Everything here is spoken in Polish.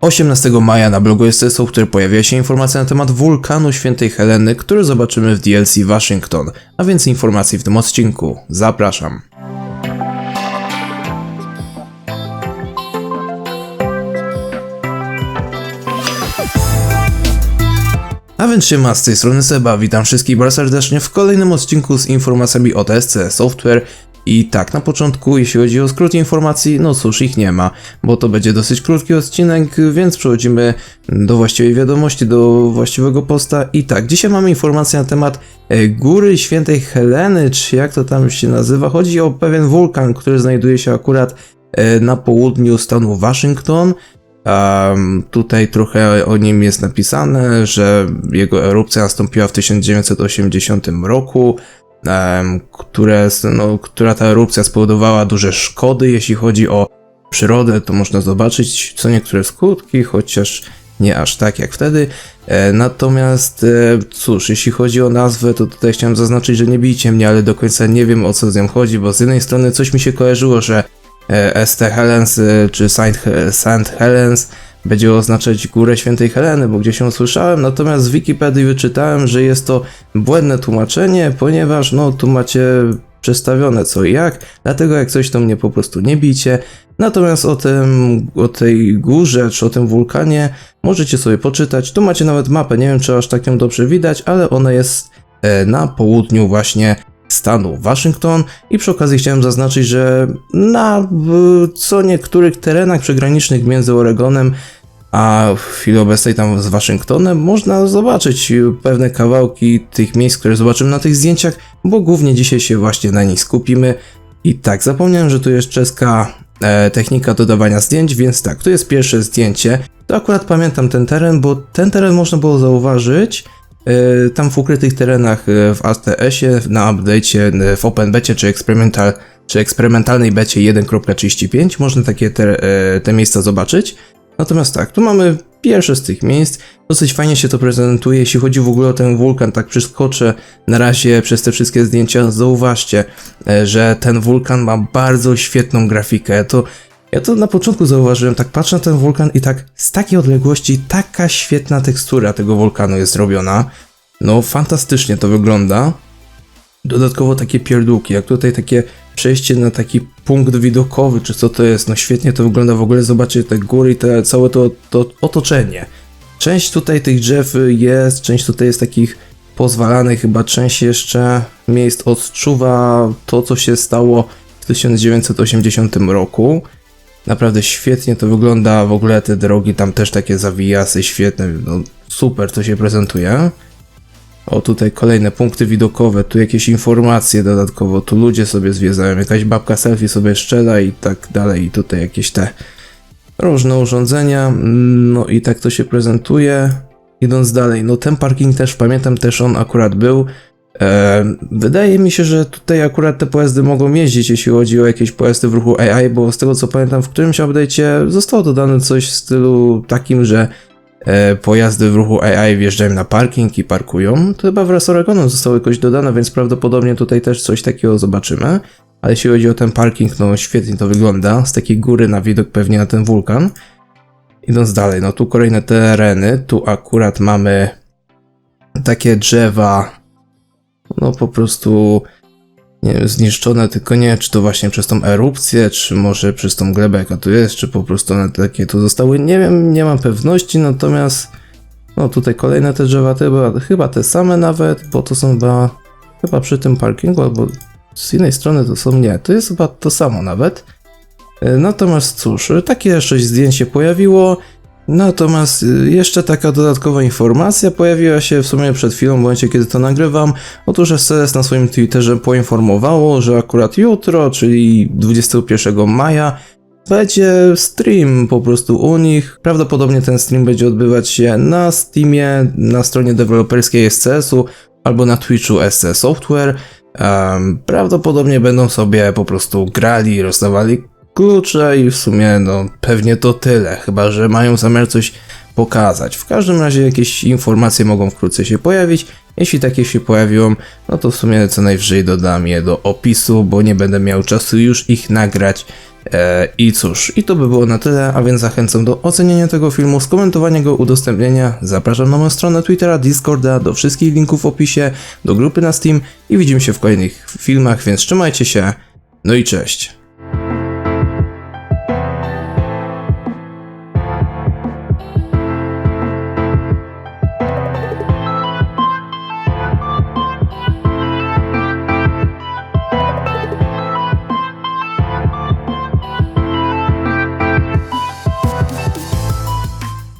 18 maja na blogu SSO, który pojawia się informacja na temat wulkanu Świętej Heleny, który zobaczymy w DLC Waszyngton, a więcej informacji w tym odcinku. Zapraszam. A więc siema, z tej strony Seba, witam wszystkich bardzo serdecznie w kolejnym odcinku z informacjami o TSC Software. I tak, na początku, jeśli chodzi o skrót informacji, no cóż, ich nie ma, bo to będzie dosyć krótki odcinek, więc przechodzimy do właściwej wiadomości, do właściwego posta. I tak, dzisiaj mamy informację na temat e, Góry Świętej Heleny, czy jak to tam się nazywa. Chodzi o pewien wulkan, który znajduje się akurat e, na południu stanu Waszyngton. Um, tutaj trochę o nim jest napisane, że jego erupcja nastąpiła w 1980 roku, które, no, która ta erupcja spowodowała duże szkody, jeśli chodzi o przyrodę, to można zobaczyć co niektóre skutki, chociaż nie aż tak jak wtedy. E, natomiast e, cóż, jeśli chodzi o nazwę, to tutaj chciałem zaznaczyć, że nie bijcie mnie, ale do końca nie wiem o co z nią chodzi, bo z jednej strony coś mi się kojarzyło, że e, St. Helens czy Saint Helens będzie oznaczać Górę Świętej Heleny, bo gdzieś ją słyszałem, natomiast z Wikipedii wyczytałem, że jest to błędne tłumaczenie, ponieważ no tu macie przedstawione co i jak, dlatego jak coś to mnie po prostu nie bijcie. Natomiast o tym, o tej górze, czy o tym wulkanie możecie sobie poczytać, tu macie nawet mapę, nie wiem czy aż tak ją dobrze widać, ale ona jest e, na południu właśnie stanu Waszyngton i przy okazji chciałem zaznaczyć, że na co niektórych terenach przygranicznych między Oregonem a w chwili obecnej tam z Waszyngtonem można zobaczyć pewne kawałki tych miejsc, które zobaczymy na tych zdjęciach, bo głównie dzisiaj się właśnie na nich skupimy. I tak, zapomniałem, że tu jest czeska e, technika dodawania zdjęć, więc tak, tu jest pierwsze zdjęcie. To akurat pamiętam ten teren, bo ten teren można było zauważyć e, tam w ukrytych terenach e, w ATS-ie, na update'cie, e, w OpenBecie czy, eksperymental, czy eksperymentalnej becie 1.35 można takie te, e, te miejsca zobaczyć. Natomiast tak, tu mamy pierwsze z tych miejsc. Dosyć fajnie się to prezentuje, jeśli chodzi w ogóle o ten wulkan. Tak przeskoczę na razie przez te wszystkie zdjęcia. Zauważcie, e, że ten wulkan ma bardzo świetną grafikę. To ja to na początku zauważyłem, tak patrzę na ten wulkan i tak z takiej odległości taka świetna tekstura tego wulkanu jest zrobiona. No fantastycznie to wygląda. Dodatkowo takie pierdółki, jak tutaj takie przejście na taki punkt widokowy, czy co to jest, no świetnie to wygląda w ogóle, zobaczcie te góry i te, całe to, to otoczenie. Część tutaj tych drzew jest, część tutaj jest takich pozwalanych, chyba część jeszcze miejsc odczuwa to, co się stało w 1980 roku. Naprawdę świetnie to wygląda, w ogóle te drogi, tam też takie zawijasy, świetne, no super to się prezentuje. O, tutaj kolejne punkty widokowe, tu jakieś informacje dodatkowo, tu ludzie sobie zwiedzają, jakaś babka selfie sobie szczela i tak dalej, i tutaj jakieś te różne urządzenia, no i tak to się prezentuje. Idąc dalej, no ten parking też, pamiętam też on akurat był. E, wydaje mi się, że tutaj akurat te pojazdy mogą jeździć, jeśli chodzi o jakieś pojazdy w ruchu AI, bo z tego co pamiętam, w którymś update'cie zostało dodane coś w stylu takim, że pojazdy w ruchu AI wjeżdżają na parking i parkują. To chyba wraz z Oregonem zostało jakoś dodane, więc prawdopodobnie tutaj też coś takiego zobaczymy. Ale jeśli chodzi o ten parking, no świetnie to wygląda. Z takiej góry na widok pewnie na ten wulkan. Idąc dalej, no tu kolejne tereny. Tu akurat mamy takie drzewa, no po prostu nie wiem, zniszczone, tylko nie wiem, czy to właśnie przez tą erupcję, czy może przez tą glebę, jaka tu jest, czy po prostu one takie tu zostały, nie wiem, nie mam pewności, natomiast no tutaj kolejne te drzewa, te chyba, te same nawet, bo to są chyba, chyba przy tym parkingu, albo z innej strony to są nie, to jest chyba to samo nawet. E, Natomiast cóż, takie jeszcze zdjęcie pojawiło. Natomiast y, jeszcze taka dodatkowa informacja pojawiła się w sumie przed chwilą, w momencie kiedy to nagrywam. Otóż SCS na swoim Twitterze poinformowało, że akurat jutro, czyli 21 maja, będzie stream po prostu u nich. Prawdopodobnie ten stream będzie odbywać się na Steamie, na stronie deweloperskiej SCS-u albo na Twitchu SC Software. Em, prawdopodobnie będą sobie po prostu grali, rozdawali klucze i w sumie no pewnie to tyle, chyba że mają zamiar coś pokazać. W każdym razie jakieś informacje mogą wkrótce się pojawić. Jeśli takie się pojawią, no to w sumie co najwyżej dodam je do opisu, bo nie będę miał czasu już ich nagrać. E, I cóż, i to by było na tyle, a więc zachęcam do oceniania tego filmu, skomentowania go, udostępnienia. Zapraszam na moją stronę Twittera, Discorda, do wszystkich linków w opisie, do grupy na Steam i widzimy się w kolejnych filmach, więc trzymajcie się. No i cześć.